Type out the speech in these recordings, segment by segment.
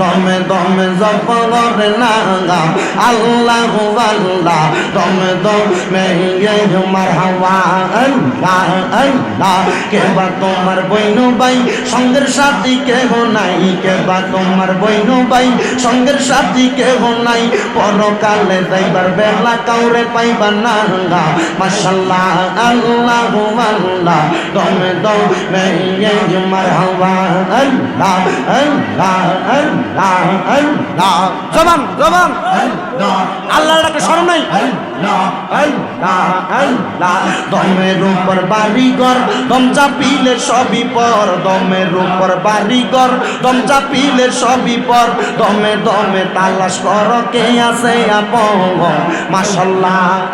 দমে দমে জপর নাম আল্লাহ আল্লাহ। দমে দমে মার হাওয়া আল্লাহ আল্লাহ। কেবা তোমার বইন ভাই সঙ্গের সাথী কেহ নাই। কেবা তোমার বইন ভাই সঙ্গের সাথী কেহ নাই। পরকালে যাইবার বেলা কাউরে পাইবা না মাশাল্লাহ, আল্লাহ আল্লাহ। দমে দমে মার হাওয়া আল্লাহ আল্লাহ আল্লাহ আল্লাহ। জবান জবান। আল্লাহ। ডাকে স্মরণ নাই? দমের উপর বাড়িঘর দম চাপিলে সবই পর দমের উপর বাড়িঘর দম চাপিলে সবই পর দমে দমে তালাশ কর কে আছে আপন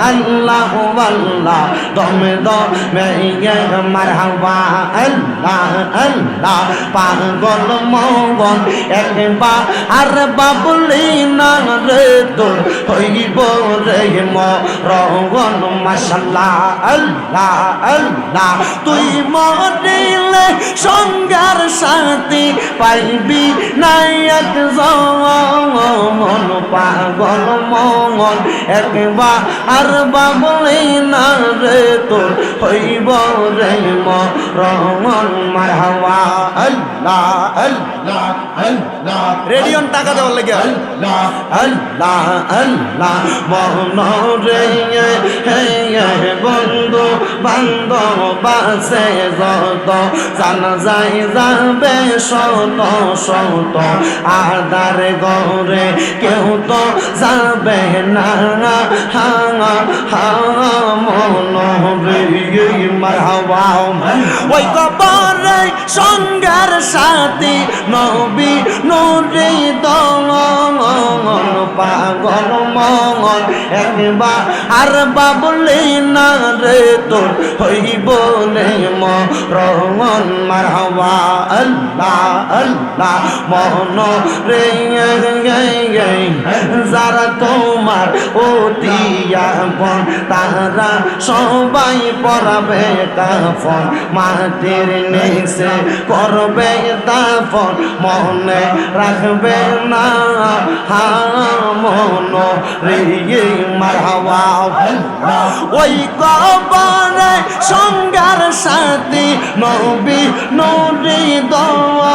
আল্লাহ আল্লাহ দমে দমে মারহাবা আল্লাহ আল্লাহ পাগল মগন একবার আর বাবলি না রে তোর হইব রে মরগন মাশাল্লাহ, আল্লাহ আল্লাহ। তুই মরিলে সঙ্গার শান্তি পাইবি নায়ক মন পাগল মন একবার আর বাবলি না রে তোর হইব রে মরগন মারহাবা। আল্লাহ আল্লাহ আল্লাহ। রেডিয়ন টাকা দেওয়ার লেগে। আল্লাহ আল্লাহ আল্লাহ। মন রে হে বন্ধু বান্ধব বাসে যত। জানা যাই যাবে শত শত। আদার গরে কেউ তো যাবে না। হা হা মন রে মারহাবা। ওই কবরে সঙ্গার সাথী নবী নুরি দমন পাগল মঙ্গল একবার আর বাবলি না রে তোর হইব রে মরমন মার হওয়া আল্লাহ আল্লাহ মন রে যারা তোমার অতিয়া বন তারা সবাই পড়াবে কাফন, মাটির নিচে করবে দাফন, মনে রাখবে না হা মন রে মার হাওয়া ওই কবরে সঙ্গার সাথী নবী নদী দন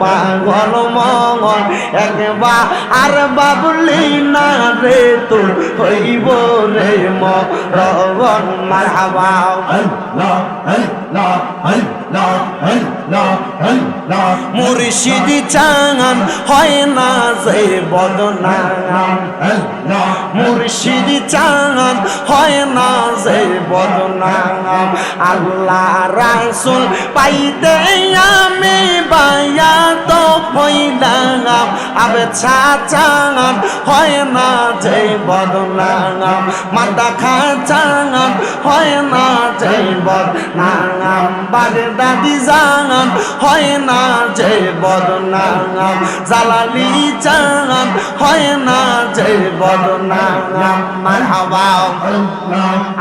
পাগল মঙ্গল একবার আর বাবলি না রে তোর হইব রে মরগন মার হাওয়া মুর্শিদি হয় না যে বদনাম মুর্শিদি চাঙান হয় না যে বদনাম আল্লাহ রাসুল পাইতে আবে ছা চাঙান হয় না যে বদনাম মাথা খা চাঙান হয় না যে বদনাম বাগে দাদি জাঙান হয় না যে বদনাম জালালি চাঙান হয় না যে বদনাম মারহাবা,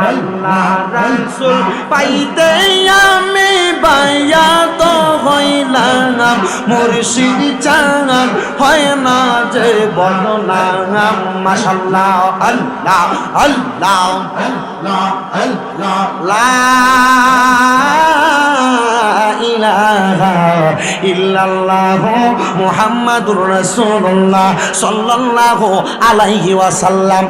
আল্লাহ রাসূল, পাইতে আমি বাইয়া তো হইলাম মুর্শিদ চাঙান হয় না যে বদনাম মাশাল্লাহ আল্লাহ আল্লাহ ইল্লাল্লাহু মুহাম্মাদুর সাল্লাল্লাহু আলাইহি ওয়াসাল্লাম।